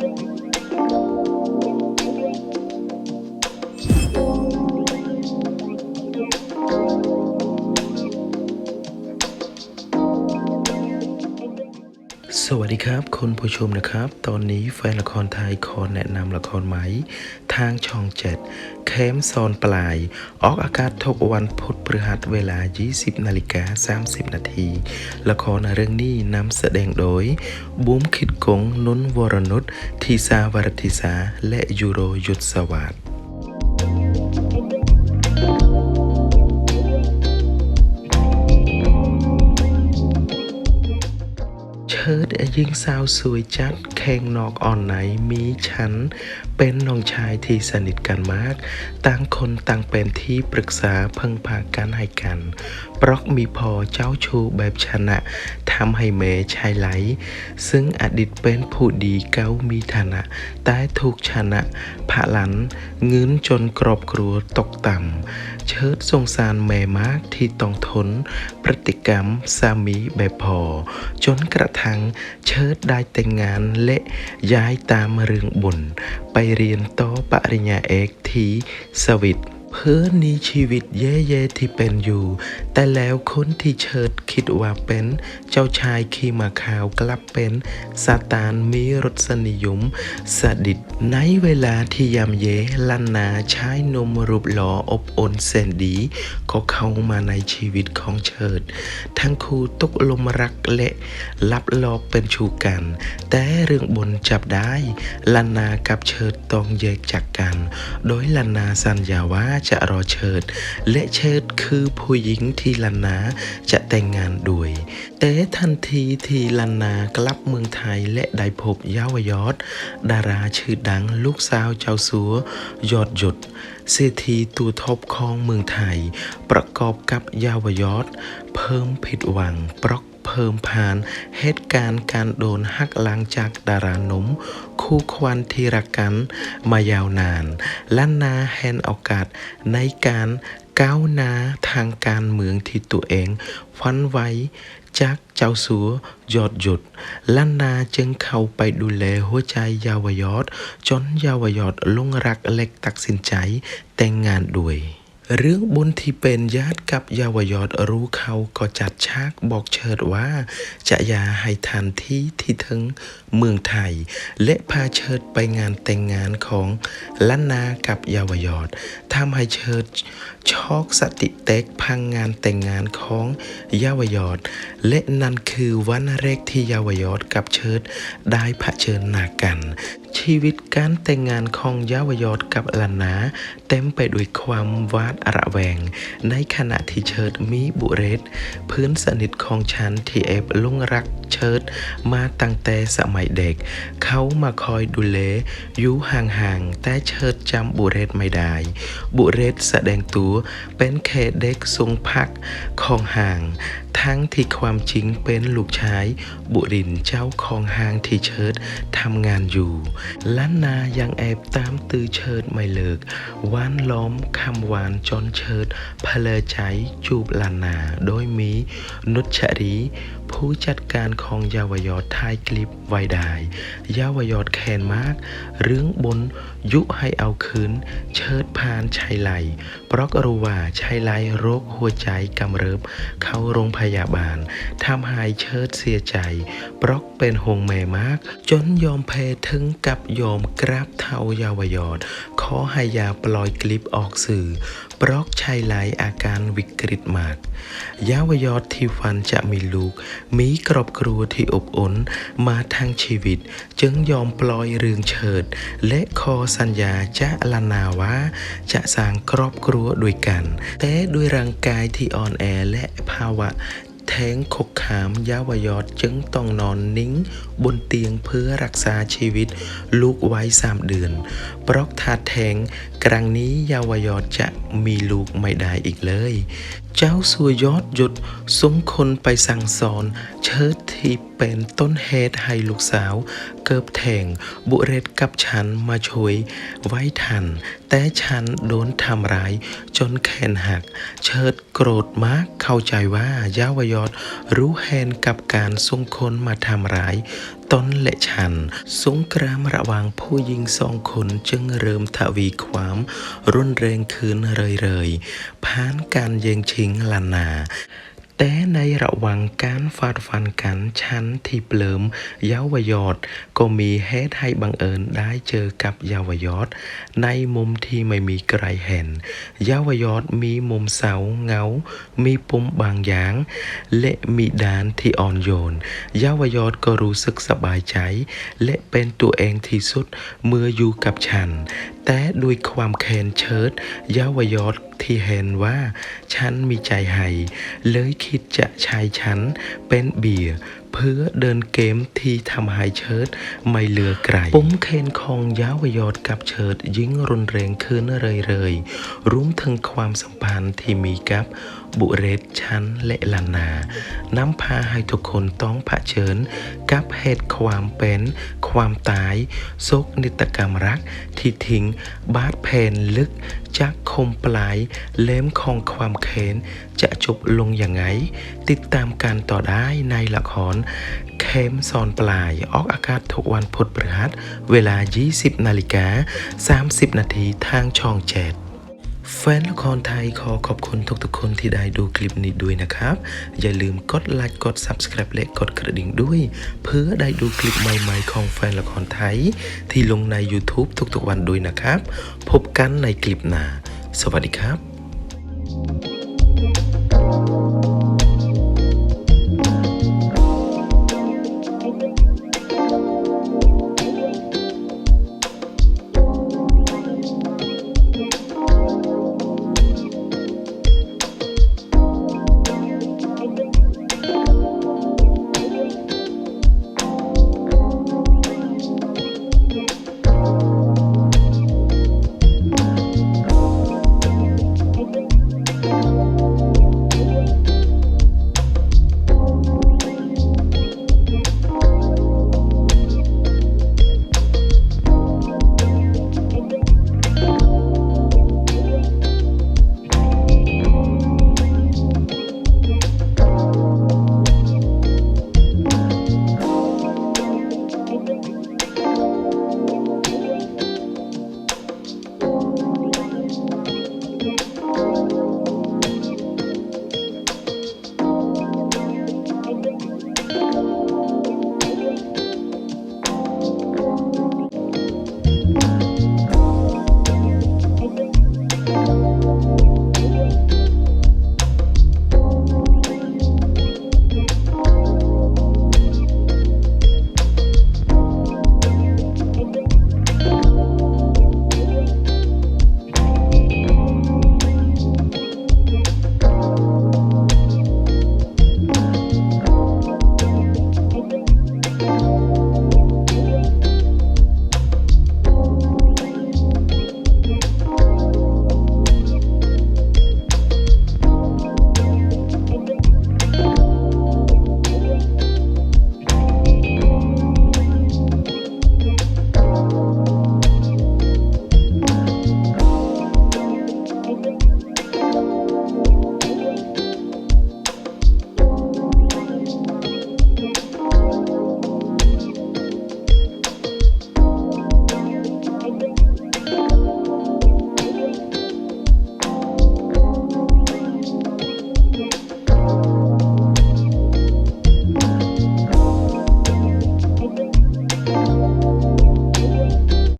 สวั ครับคุณผู้ชมนะครับ ตอนนี้แฟนละครไทยขอแนะนำละครไหม ทางช่องเจ็ดเคมซอนปลาย ออกอากาศทุกวันพุธพฤหัสเวลา 20นาฬิกา30 นาที ละครเรื่องนี้นำแสดงโดยบูมคิดกงนุนวรนุชทีสาวรติสา และยูโรยุทธสวัสดิ์ เชิดยิงสาวสวยจัดแข่งนอกอ่อนไหนมีฉัน เป็นน้องชายที่สนิทกันมาก ต่างคนต่างเป็นที่ปรึกษาเพิ่งพากันให้กันปรอกมีพอเจ้าชูแบบชนะทำให้เมชายไหล ซึ่งอดีตเป็นผู้ดีเก้ามีฐานะแต่ถูกชนะผะหลันเงินจนกรอบครัวตกต่ำ เชิดสงสารแม่มากที่ต้องทน พฤติกรรมสามีแบบพอจนกระทั่งเชิดได้แต่งงานและย้ายตามเรื่องบุญไปเรียนต่อปริญญาเอกที่สวิต เพื่อนีชีวิตแย่ๆที่เป็นอยู่ แต่แล้วคนที่เชิดคิดว่าเป็น เจ้าชายขีมาขาวกลับเป็นซาตานมีรสนิยม สดิตในเวลาที่ยามเยลันนาชายนมรูปหล่ออบอุ่นแสนดี ก็เข้ามาในชีวิตของเชิด ทั้งคู่ตกลมรักและลับลอบเป็นชูกัน แต่เรื่องบนจับได้ลันนากับเชิดต้องแยกจากกัน โดยลันนาสัญญาว่าจะรอเชิด และเชิดคือผู้หญิงทีลันนาจะแต่งงานด้วย แต่ทันทีทีลันนากลับเมืองไทยและได้พบยาวยอด ดาราชื่อดังลูกสาวเจ้าสัวยอดหยุดเศรษฐีตัวท็อปของเมืองไทย ประกอบกับยาวยอด เพิ่มผิดหวังปรอก เพิ่มผ่านเหตุการณ์การโดนหักหลังจากดาราหนุ่มคู่ควันที่รักกันมายาวนานล้านาแหนโอกาสในการก้าวหน้าทางการเมืองที่ตัวเองฟันไว้จากเจ้าสัวยอดหยุดล้านนาจึงเข้าไปดูแลหัวใจยาวยอดจนยาวยอดลงรักเล็กตัดสินใจแต่งงานด้วย เรื่องบุญที่เป็นญาติกับยาวยอดรู้เขาก็จัดฉากบอกเชิดว่า จะอยาให้ทันที่ที่ถึงเมืองไทย และพาเชิดไปงานแต่งงานของล้านนากับยาวยอดทำให้เชิดช็อกสติเต็กพังงานแต่งงานของยาวยอด และนั่นคือวันแรกที่ยาวยอดกับเชิดได้เผชิญหน้ากัน ชีวิตการแต่งงานของยาวยอดกับลานาเต็มไปด้วยความวาดระแวง ในขณะที่เชิดมีบุเรศเพื่อนสนิทของฉันที่แอบหลุงรักเชิดมาตั้งแต่สมัยเด็ก เขามาคอยดูแลอยู่ห่างๆแต่เชิดจำบุเรศไม่ได้ บุเรศแสดงตัวเป็นแค่เด็กทรงพักของห่าง ทั้งที่ความจริงเป็นลูกชาย บุรินทร์เจ้าของห้างที่เชิดทำงานอยู่ล้านนายังแอบตามตือเชิดไม่เลิกหวานล้อมคำหวานจนเชิดเพลอใจจูบล้านนาโดยมีนุชรี ผู้จัดการของยาวยอดท้ายคลิปไว้ได้ยาวยอดแคนมาก เรื่องบนยุให้เอาคืน เชิดพานชายไหลเพราะรู้ว่าชายไหลโรคหัวใจกำเริบ เข้าโรงพยาบาลทำให้เชิดเสียใจเพราะเป็นหงแม่มาก จนยอมแพ้ถึงกับยอมกราบเท้ายาวยอดขอให้ยาปล่อยคลิปออกสื่อ เพรกชายไหลอาการวิกฤตมากยาวยอดที่ฟันจะมีลูก มีครอบครัวที่อบอุ่นมาทางชีวิต จึงยอมปล่อยเรื่องเฉิด และขอสัญญาจะลานาว่า จะสร้างครอบครัวด้วยกัน แต่ด้วยร่างกายที่อ่อนแอและภาวะ แท้งขกขามยาวยอดจึงต้องนอนนิ่ง บนเตียงเพื่อรักษาชีวิตลูกไว้สามเดือน เพราะถาดแทงครั้งนี้ยาวยอดจะมีลูกไม่ได้อีกเลย เจ้าสัวยอดหยุดสมคนไปสั่งสอน เชิดที่เป็นต้นเหตุให้ลูกสาว เกิบแทงบุเรศกับฉันมาช่วยไว้ทัน แต่ฉันโดนทำร้าย จนแขนหัก เชิดโกรธมากเข้าใจว่ายาวยอดรู้แหนกับการส่งคนมาทำร้าย ต้นและฉัน สงครามระหว่างผู้หญิงสองคนจึงเริ่มทวีความรุนแรงขึ้นเรื่อยๆผ่านการเยงชิงลานา แต่ในระหว่างการฟาดฟันกันชั้นที่เปลิมเยาวยอด ก็มีเหตุให้บังเอิญได้เจอกับเยาวยอด ในมุมที่ไม่มีใครเห็นเยาวยอดมีมุมเสาเงา มีปุ่มบางอย่าง และมีดานที่อ่อนโยนเยาวยอดก็รู้สึกสบายใจ และเป็นตัวเองที่สุดเมื่ออยู่กับฉัน แต่ด้วยความแค้นเชิดเยาวยอด ที่เห็นว่าฉันมีใจให้เลยคิดจะใช้ฉันเป็นเบียร์ เพื่อเดินเกมที่ทำให้เชิดไม่เหลือไกลปุ่มเคนของเยาวยอดกับเชิดยิ่งรุนแรงขึ้นเรยๆรวมถึงความสัมพันธ์ที่มีกับบุเรศชันและลานานำพาให้ทุกคนต้องเผชิญ กับเหตุความเป็น ความตายโศกนิตกรรมรัก ที่ทิ้งบาดแผนลึกจากคมปลาย เล่มของความเค้น จะจบลงอย่างไง ติดตามการต่อได้ในละครเข้มซอนปลายออกอากาศทุกวันพุธพฤหัสเวลา 20 นาฬิกา 30 นาทีทางช่องเจ็ดแฟนละครไทยขอขอบคุณทุกๆคนที่ได้ดูคลิปนี้ด้วยนะครับ อย่าลืมกดไลค์กด Subscribe และกดกระดิ่งด้วย เพื่อได้ดูคลิปใหม่ๆของแฟนละครไทย ที่ลงใน YouTube ทุกๆวันด้วยนะครับ พบกันในคลิปหน้า สวัสดีครับ